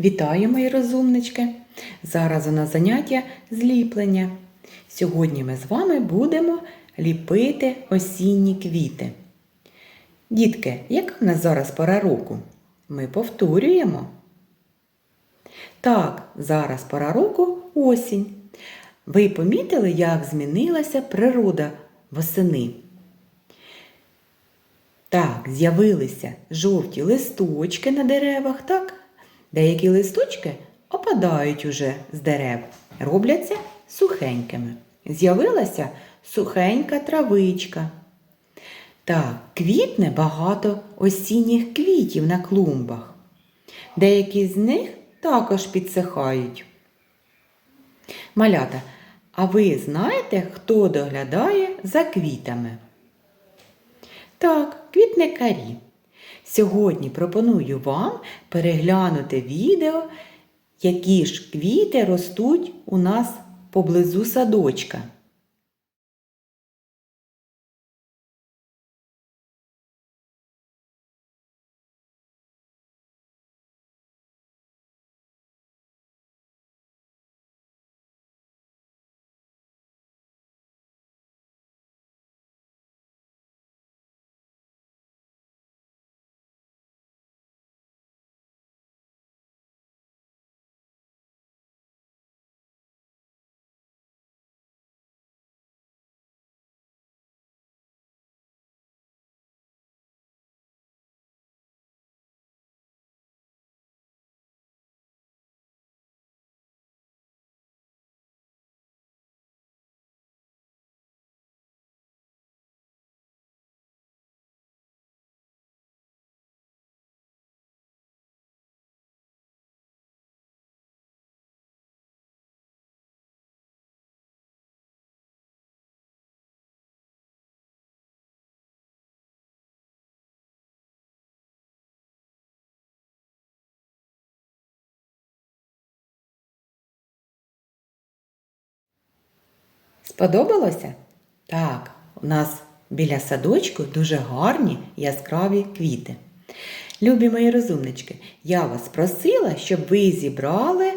Вітаю, мої розумнички! Зараз у нас заняття зліплення. Сьогодні ми з вами будемо ліпити осінні квіти. Дітки, яка в нас зараз пора року? Ми повторюємо. Так, зараз пора року осінь. Ви помітили, як змінилася природа восени? Так, з'явилися жовті листочки на деревах, так? Деякі листочки опадають уже з дерев, робляться сухенькими. З'явилася сухенька травичка. Так, квітне багато осінніх квітів на клумбах. Деякі з них також підсихають. Малята, а ви знаєте, хто доглядає за квітами? Так, квітникарі. Сьогодні пропоную вам переглянути відео, які ж квіти ростуть у нас поблизу садочка. Сподобалося? Так, у нас біля садочку дуже гарні яскраві квіти. Любі мої розумнички, я вас просила, щоб ви зібрали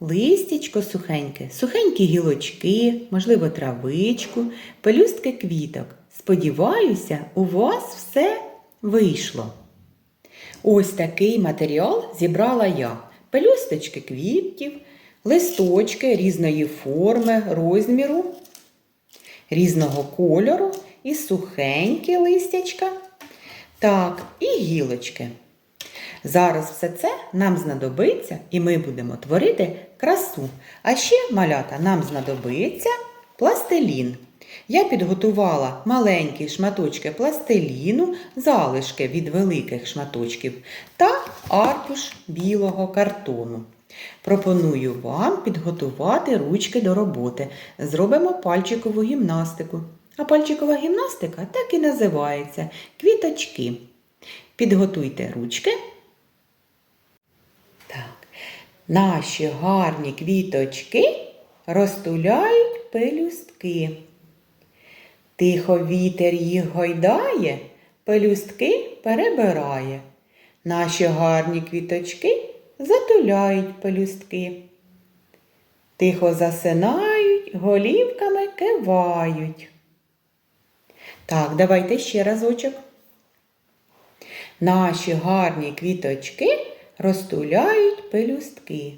листячко сухеньке, сухенькі гілочки, можливо, травичку, пелюстки квіток. Сподіваюся, у вас все вийшло. Ось такий матеріал зібрала я. Пелюсточки квітів, листочки різної форми, розміру, різного кольору і сухенькі листячка. Так, і гілочки. Зараз все це нам знадобиться і ми будемо творити красу. А ще, малята, нам знадобиться пластилін. Я підготувала маленькі шматочки пластиліну, залишки від великих шматочків та аркуш білого картону. Пропоную вам підготувати ручки до роботи. Зробимо пальчикову гімнастику. А пальчикова гімнастика так і називається квіточки. Підготуйте ручки. Так. Наші гарні квіточки розтуляють пелюстки. Тихо вітер їх гойдає, пелюстки перебирає. Наші гарні квіточки затуляють пелюстки. Тихо засинають, голівками кивають. Так, давайте ще разочок. Наші гарні квіточки розтуляють пелюстки.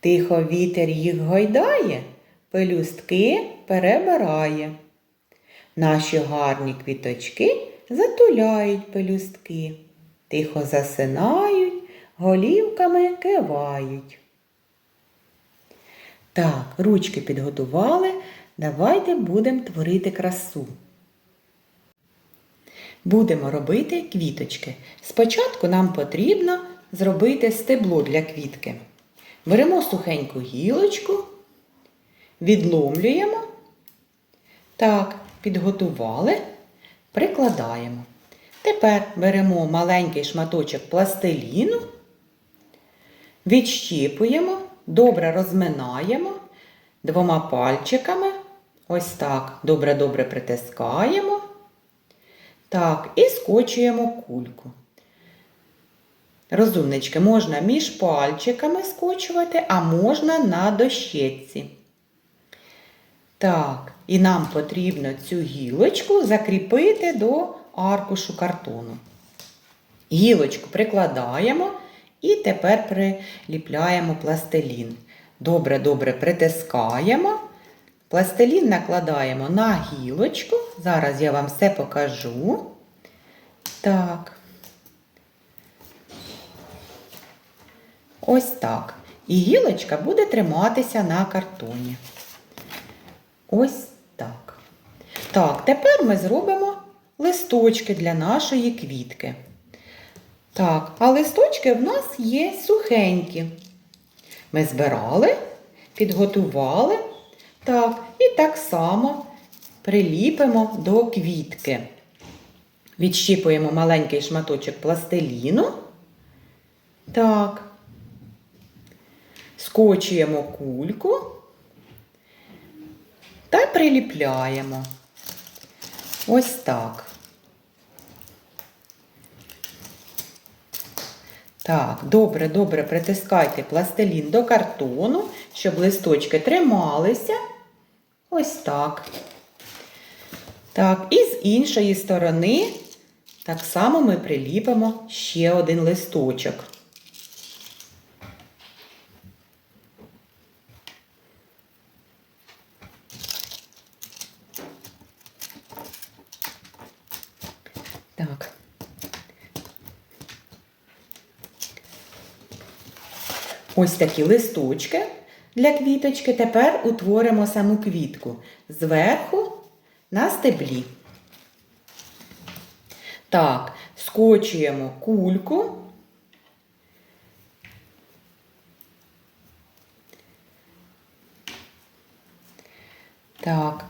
Тихо вітер їх гойдає, пелюстки перебирає. Наші гарні квіточки затуляють пелюстки, тихо засинають, голівками кивають. Так, ручки підготували. Давайте будемо творити красу. Будемо робити квіточки. Спочатку нам потрібно зробити стебло для квітки. Беремо сухеньку гілочку, відломлюємо. Так, підготували, прикладаємо. Тепер беремо маленький шматочок пластиліну, відщіпуємо, добре розминаємо двома пальчиками. Ось так добре-добре притискаємо. Так, і скочуємо кульку. Розумнички, можна між пальчиками скочувати, а можна на дощечці. Так, і нам потрібно цю гілочку закріпити до аркушу картону. Гілочку прикладаємо і тепер приліпляємо пластилін. Добре-добре притискаємо. Пластилін накладаємо на гілочку. Зараз я вам все покажу. Так. Ось так. І гілочка буде триматися на картоні. Ось так. Так, тепер ми зробимо листочки для нашої квітки. Так, а листочки в нас є сухенькі. Ми збирали, підготували. Так, і так само приліпимо до квітки. Відщіпуємо маленький шматочок пластиліну. Так. Скочуємо кульку та приліпляємо. Ось так. Так, добре, добре притискайте пластилін до картону, щоб листочки трималися. Ось так. Так, і з іншої сторони так само ми приліпимо ще один листочок. Так. Ось такі листочки для квіточки. Тепер утворимо саму квітку зверху на стеблі. Так, скочуємо кульку. Так,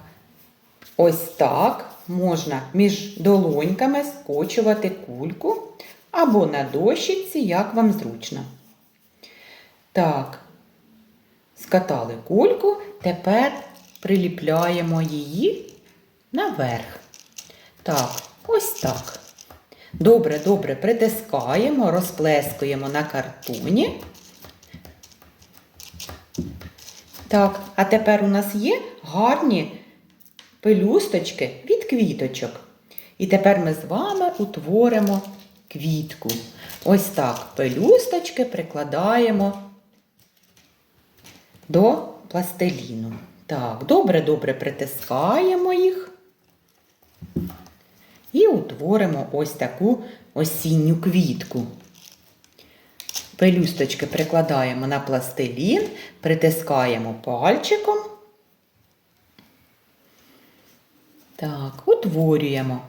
ось так можна між долоньками скочувати кульку або на дощиці, як вам зручно. Так, скатали кульку, тепер приліпляємо її наверх. Так, ось так. Добре, добре притискаємо, розплескуємо на картоні. Так, а тепер у нас є гарні пелюсточки від квіточок. І тепер ми з вами утворимо квітку. Ось так пелюсточки прикладаємо до пластиліну. Так, добре-добре притискаємо їх і утворимо ось таку осінню квітку. Пелюсточки прикладаємо на пластилін, притискаємо пальчиком. Так, утворюємо.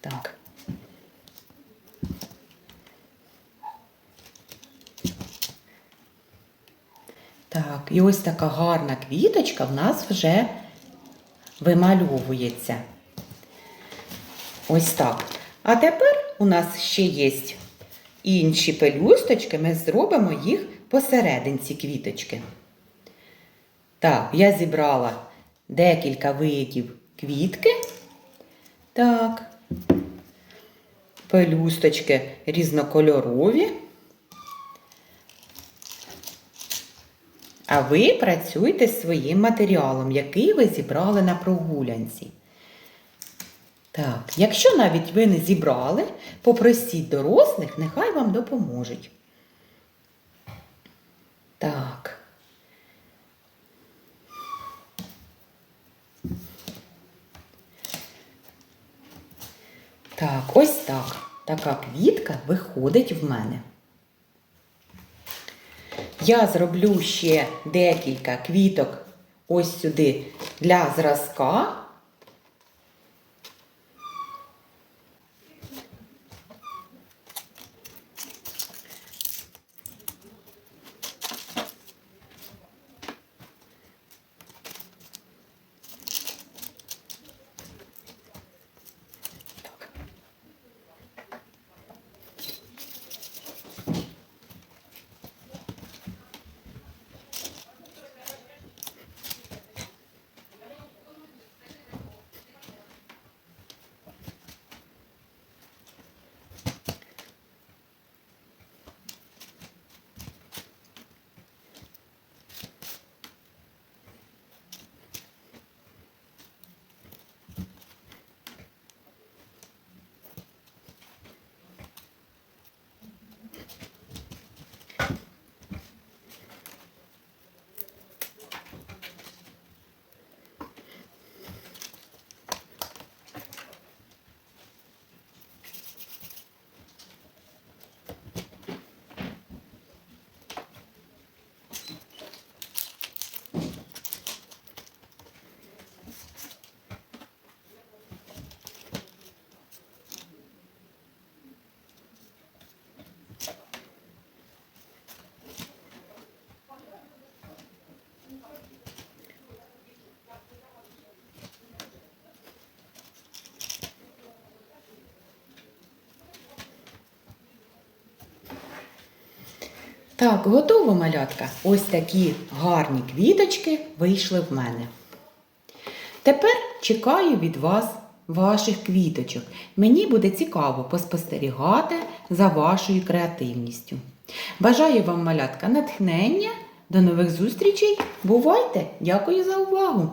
Так. Так, і ось така гарна квіточка в нас вже вимальовується. Ось так. А тепер у нас ще є інші пелюсточки, ми зробимо їх посерединці квіточки. Так, я зібрала декілька видів квітки. Так, пелюсточки різнокольорові. А ви працюйте з своїм матеріалом, який ви зібрали на прогулянці. Так, якщо навіть ви не зібрали, попросіть дорослих, нехай вам допоможуть. Так. Так, ось так. Така квітка виходить в мене. Я зроблю ще декілька квіток ось сюди для зразка. Так, готово, малятка. Ось такі гарні квіточки вийшли в мене. Тепер чекаю від вас ваших квіточок. Мені буде цікаво поспостерігати за вашою креативністю. Бажаю вам, малятка, натхнення. До нових зустрічей. Бувайте! Дякую за увагу!